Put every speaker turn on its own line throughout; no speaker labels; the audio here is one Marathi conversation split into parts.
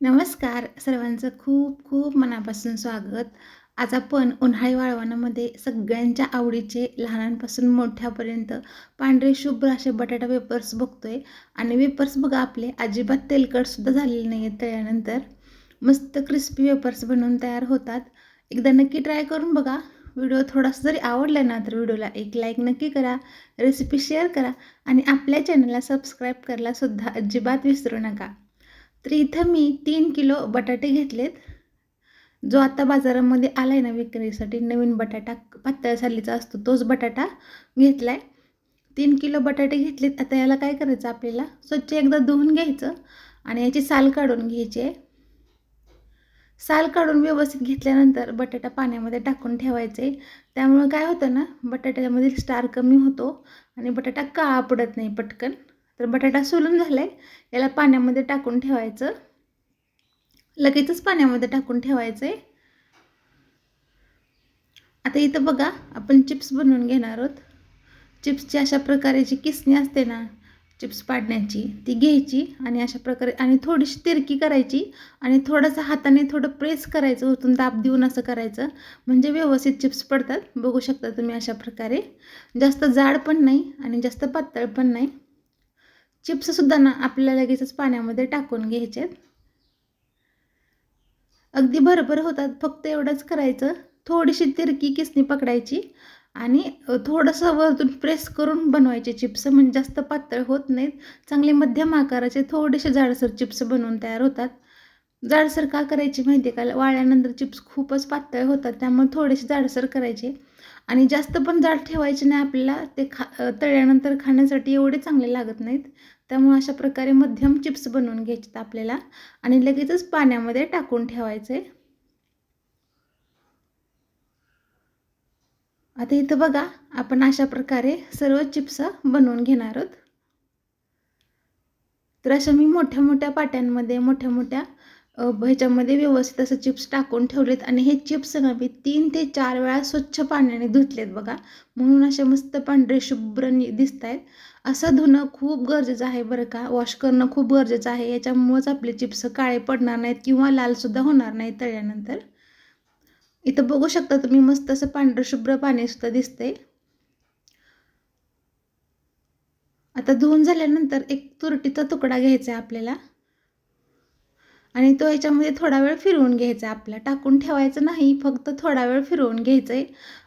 नमस्कार. सर्वांचं खूप खूप मनापासून स्वागत. आज आपण उन्हाळी वाळवणामध्ये सगळ्यांच्या आवडीचे लहानांपासून मोठ्यापर्यंत पांढरे शुभ्र असे बटाटा वेपर्स बघतोय. आणि वेपर्स बघा आपले. अजिबात तेलकटसुद्धा झालेले नाही आहेत त्यानंतर मस्त क्रिस्पी वेपर्स बनवून तयार होतात. एकदा नक्की ट्राय करून बघा. व्हिडिओ थोडासा जरी आवडला ना तर व्हिडिओला एक लाईक नक्की करा. रेसिपी शेअर करा. आणि आपल्या चॅनलला सबस्क्राईब करायलासुद्धा अजिबात विसरू नका. तर इथं मी तीन किलो बटाटे घेतलेत. जो आता बाजारामध्ये आला आहे ना विक्रीसाठी नवीन बटाटा पातळ सालीचा असतो तोच बटाटा घेतला आहे तीन किलो बटाटे घेतलेत. आता याला काय करायचं आपल्याला? स्वच्छ एकदा धुवून घ्यायचं आणि याची साल काढून घ्यायची आहे. साल काढून व्यवस्थित घेतल्यानंतर बटाटा पाण्यामध्ये टाकून ठेवायचे. त्यामुळं काय होतं ना बटाट्यामधील स्टार कमी होतो आणि बटाटा काळा पडत नाही पटकन. तर बटाटा सोलून झाला आहे याला पाण्यामध्ये टाकून ठेवायचं. लगेचच पाण्यामध्ये टाकून ठेवायचं आहे आता इथं बघा आपण चिप्स बनवून घेणार आहोत. चिप्सची अशा प्रकारे जी किसणी असते ना चिप्स पाडण्याची ती घ्यायची आणि अशा प्रकारे आणि थोडीशी तिरकी करायची आणि थोडंसं हाताने थोडं प्रेस करायचं उतून दाब देऊन असं करायचं. म्हणजे व्यवस्थित चिप्स पडतात. बघू शकता तुम्ही अशा प्रकारे. जास्त जाड पण नाही आणि जास्त पातळ पण नाही. चिप्ससुद्धा ना आपल्याला लगेचच पाण्यामध्ये टाकून घ्यायचे अगदी भरभर होतात फक्त एवढंच करायचं. थोडीशी तिरकी किसणी पकडायची आणि थोडंसं वरतून प्रेस करून बनवायचे चिप्स म्हणजे जास्त पातळ होत नाहीत. चांगले मध्यम आकाराचे थोडेसे जाडसर चिप्स बनवून तयार होतात. जाडसर का करायची माहिती आहे का? वाळल्यानंतर चिप्स खूपच पातळ होतात त्यामुळे थोडेसे जाडसर करायचे. आणि जास्त पण जाड ठेवायचे नाही आपल्याला. ते खा तळल्यानंतर खाण्यासाठी एवढे चांगले लागत नाहीत. त्यामुळे अशा प्रकारे मध्यम चिप्स बनवून घ्यायचे आपल्याला. आणि लगेचच पाण्यामध्ये टाकून ठेवायचे. आता इथं बघा आपण अशा प्रकारे सर्व चिप्स बनवून घेणार आहोत. तर अशा मी मोठ्या मोठ्या पाट्यांमध्ये मोठ्या मोठ्या ह्याच्यामध्ये व्यवस्थित असं चिप्स टाकून ठेवलेत आणि हे चिप्स ना मी तीन ते चार वेळा स्वच्छ पाण्याने धुतलेत बघा. म्हणून असे मस्त पांढरे शुभ्र दिसत आहेत असं धुणं खूप गरजेचं आहे बरं का. वॉश करणं खूप गरजेचं आहे. याच्यामुळंच आपले चिप्स काळे पडणार नाहीत किंवा लालसुद्धा होणार नाही तळल्यानंतर. इथं बघू शकता तुम्ही मस्त असं पांढरं शुभ्र पाणीसुद्धा आहे आता धुवून झाल्यानंतर एक तुरटीचा तुकडा घ्यायचा आहे आपल्याला. आणि तो याच्यामध्ये थोडा वेळ फिरवून घ्यायचा. आपला टाकून ठेवायचं नाही फक्त थोडा वेळ फिरवून घ्यायचं आहे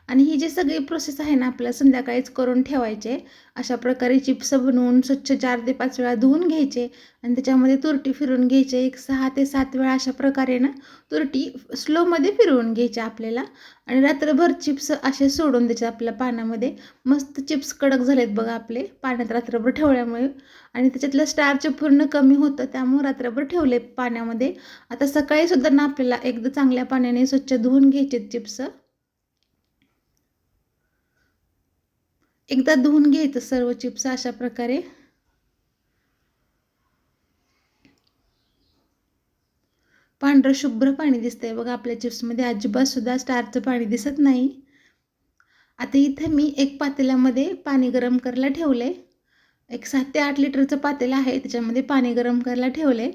आणि ही जी सगळी प्रोसेस आहे ना आपल्याला संध्याकाळीच करून ठेवायचे. अशा प्रकारे चिप्स बनवून स्वच्छ चार ते पाच वेळा धुवून घ्यायचे. आणि त्याच्यामध्ये तुरटी फिरून घ्यायचे. एक सहा ते सात वेळा अशा प्रकारे ना तुरटी स्लोमध्ये फिरवून घ्यायची आपल्याला. आणि रात्रभर चिप्स असे सोडून द्यायचे आपल्या पाण्यामध्ये मस्त चिप्स कडक झालेत बघा आपले. पाण्यात रात्रभर ठेवल्यामुळे. आणि त्याच्यातलं स्टार्च पूर्ण कमी होतं त्यामुळे रात्रभर ठेवले पाण्यामध्ये. आता सकाळी सुद्धा ना आपल्याला एकदा चांगल्या पाण्याने स्वच्छ धुवून घ्यायचे चिप्स एकदा धुवून घ्यायचं सर्व चिप्स अशा प्रकारे. पांढरं शुभ्र पाणी दिसतंय. बघा आपल्या चिप्समध्ये अजिबात सुद्धा स्टारचं पाणी दिसत नाही. आता इथे मी एक पातेल्यामध्ये पाणी गरम करायला ठेवले एक सात ते आठ लिटरचं पातेलं आहे त्याच्यामध्ये पाणी गरम करायला ठेवले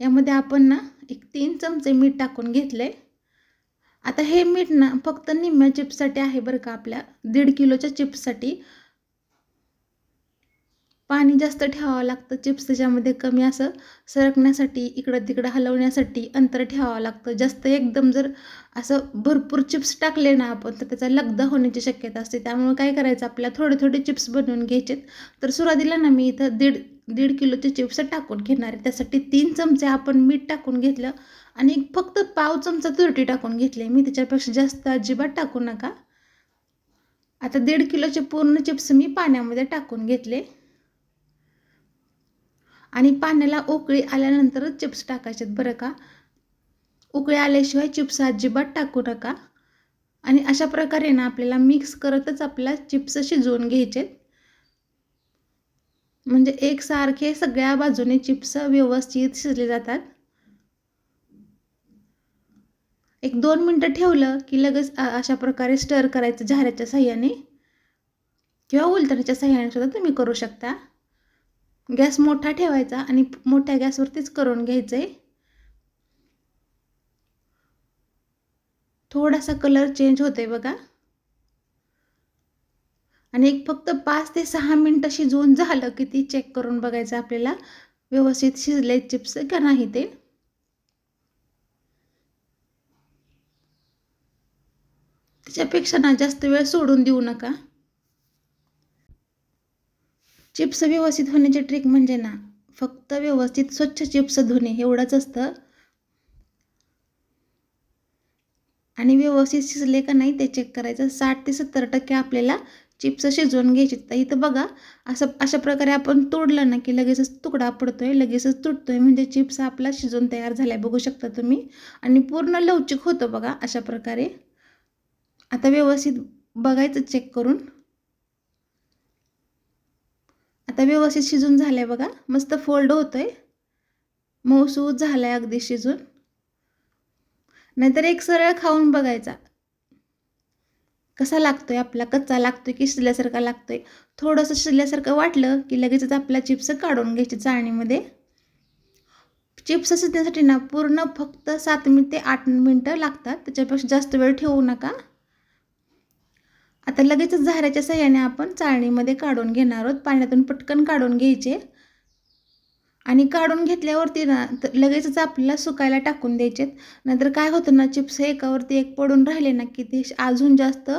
यामध्ये आपण ना एक तीन चमचे मीठ टाकून घेतले आता हे मीठ ना फक्त निम्म्या चिप्ससाठी आहे बरं का आपल्या. दीड किलोच्या चिप्ससाठी पाणी जास्त ठेवावं लागतं चिप्स त्याच्यामध्ये कमी असं सरकण्यासाठी इकडं तिकडं हलवण्यासाठी अंतर ठेवावं लागतं. जास्त एकदम जर असं भरपूर चिप्स टाकले ना आपण तर त्याचा लगदा होण्याची शक्यता असते. त्यामुळे काय करायचं आपल्याला थोडे थोडे चिप्स बनवून घ्यायचेत. तर सुरुवातीला ना मी इथं दीड दीड किलोचे चिप्स टाकून घेणार आहे. त्यासाठी तीन चमचे आपण मीठ टाकून घेतलं आणि फक्त पाव चमचा तुरटी टाकून घेतली मी त्याच्यापेक्षा जास्त अजिबात टाकू नका. आता दीड किलोचे पूर्ण चिप्स मी पाण्यामध्ये टाकून घेतले. आणि पाण्याला उकळी आल्यानंतरच चिप्स टाकायचे बरं का. उकळी आल्याशिवाय चिप्स अजिबात टाकू नका. आणि अशा प्रकारे ना आपल्याला मिक्स करतच आपल्या चिप्स शिजवून घ्यायचे म्हणजे एकसारखे सगळ्या बाजूने चिप्स व्यवस्थित शिजले जातात. एक दोन मिनटं ठेवलं की लगेच अशा प्रकारे स्टर करायचं झाऱ्याच्या साह्याने. किंवा उलटण्याच्या साह्याने सुद्धा तुम्ही करू शकता. गॅस मोठा ठेवायचा आणि मोठ्या गॅसवरतीच करून घ्यायचं आहे थोडासा कलर चेंज होते बघा. आणि एक फक्त पाच ते सहा मिनटं शिजवून झालं की ती चेक करून बघायचं आपल्याला. व्यवस्थित शिजले चिप्स का नाही ते? त्याच्यापेक्षा ना जास्त वेळ सोडून देऊ नका. चिप्स व्यवस्थित होण्याची ट्रिक म्हणजे ना फक्त व्यवस्थित स्वच्छ चिप्स धुणे एवढंच असतं. आणि व्यवस्थित शिजले का नाही ते चेक करायचं. साठ ते सत्तर टक्के आपल्याला चिप्स शिजवून घ्यायची. तर इथं बघा असं अशा प्रकारे आपण तोडलं ना की लगेचच तुकडा पडतो आहे लगेचच तुटतो आहे म्हणजे चिप्स आपला शिजून तयार झाला बघू शकता तुम्ही. आणि पूर्ण लवचिक होतं बघा अशा प्रकारे. आता व्यवस्थित बघायचं चेक करून. आता व्यवस्थित शिजून झालं आहे बघा. मस्त फोल्ड होतोय. मऊसूद झाला आहे अगदी शिजून. नाहीतर एक सरळ खाऊन बघायचा. कसा लागतो आहे आपला कच्चा लागतो आहे की शिजल्यासारखा लागतो आहे थोडंसं शिजल्यासारखं वाटलं की लगेचच आपला चिप्स काढून घ्यायचे चाळणीमध्ये. चिप्स शिजण्यासाठी ना पूर्ण फक्त सात मिनिट ते आठ मिनटं लागतात. त्याच्यापेक्षा जास्त वेळ ठेवू नका. आता लगेचच झाऱ्याच्या सहाय्याने आपण चाळणीमध्ये काढून घेणार आहोत. पाण्यातून पटकन काढून घ्यायचे. आणि काढून घेतल्यावरती ना तर लगेचच आपल्याला सुकायला टाकून द्यायचेत. नंतर काय होतं ना चिप्स एकावरती एक पडून राहिले ना की ते अजून जास्त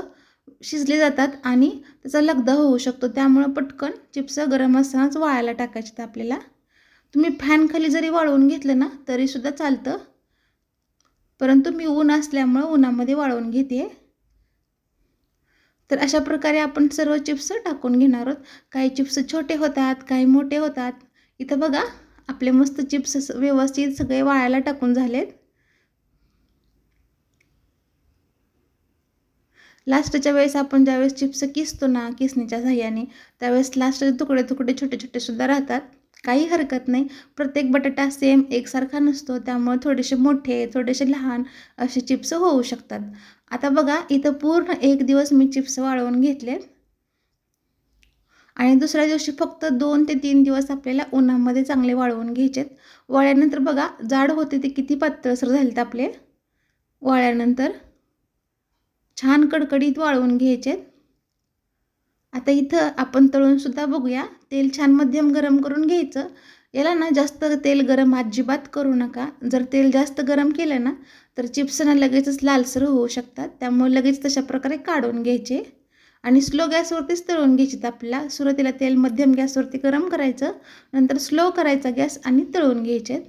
शिजले जातात आणि त्याचा लगदा होऊ शकतो. त्यामुळं पटकन चिप्स गरम असतानाच वाळायला टाकायचे आपल्याला. तुम्ही फॅनखाली जरी वाळवून घेतलं ना तरीसुद्धा चालतं. परंतु मी ऊन असल्यामुळं उन्हामध्ये वाळवून घेते तर अशा प्रकारे आपण सर्व चिप्स टाकून घेणार आहोत. काही चिप्स छोटे होतात काही मोठे होतात. इथं बघा आपले मस्त चिप्स व्यवस्थित सगळे वाळायला टाकून झालेत. लास्टच्या वेळेस आपण ज्यावेळेस चिप्स किसतो ना किसणीच्या साह्याने त्यावेळेस लास्टचे तुकडे तुकडे छोटे छोटे सुद्धा राहतात. काही हरकत नाही. प्रत्येक बटाटा सेम एकसारखा नसतो त्यामुळे थोडेसे मोठे थोडेसे लहान असे चिप्स होऊ शकतात. आता बघा इथं पूर्ण एक दिवस मी चिप्स वाळवून घेतलेत. आणि दुसऱ्या दिवशी फक्त दोन ते तीन दिवस आपल्याला उन्हामध्ये चांगले वाळवून घ्यायचेत. वाळल्यानंतर बघा जाड होते ते किती पातळसर झालेत आपले. वाळल्यानंतर छान कडकडीत वाळवून घ्यायचेत. आता इथं आपण तळूनसुद्धा बघूया. तेल छान मध्यम गरम करून घ्यायचं. याला ना जास्त तेल गरम अजिबात करू नका. जर तेल जास्त गरम केलं ना तर चिप्स ना लगेचच लालसर होऊ शकतात. त्यामुळे लगेच तशा प्रकारे काढून घ्यायचे. आणि स्लो गॅसवरतीच तळून घ्यायचे. आपल्याला सुरुवातीला तेल मध्यम गॅसवरती गरम करायचं नंतर स्लो करायचा गॅस आणि तळून घ्यायचे.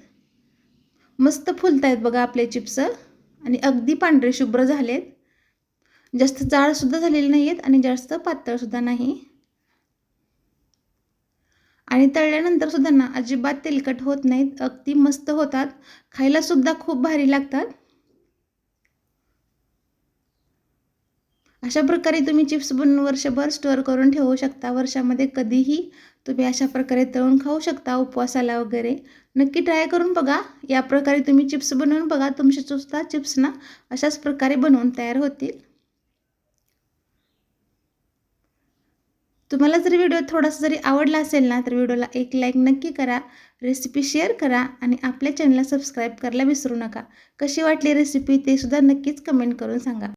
मस्त फुलत आहेत बघा आपले चिप्स आणि अगदी पांढरे शुभ्र झालेत. जास्त जाडसुद्धा झालेले नाही आहेत आणि जास्त पातळसुद्धा नाही. आणि तळल्यानंतर सुद्धा ना अजिबात तेलकट होत नाहीत अगदी मस्त होतात. खायलासुद्धा खूप भारी लागतात. अशा प्रकारे तुम्ही चिप्स बनवून वर्षभर स्टोअर करून ठेवू शकता. वर्षामध्ये कधीही तुम्ही अशा प्रकारे तळून खाऊ शकता उपवासाला वगैरे. नक्की ट्राय करून बघा. या प्रकारे तुम्ही चिप्स बनवून बघा. तुमचे चुस्ता चिप्स ना अशाच प्रकारे बनवून तयार होतील. तुम्हाला जर व्हिडिओ थोडासा जरी आवडला असेल ना तर व्हिडिओला एक लाईक नक्की करा. रेसिपी शेअर करा आणि आपल्या चॅनलला सबस्क्राईब करायला विसरू नका. कशी वाटली रेसिपी ते सुद्धा नक्कीच कमेंट करून सांगा.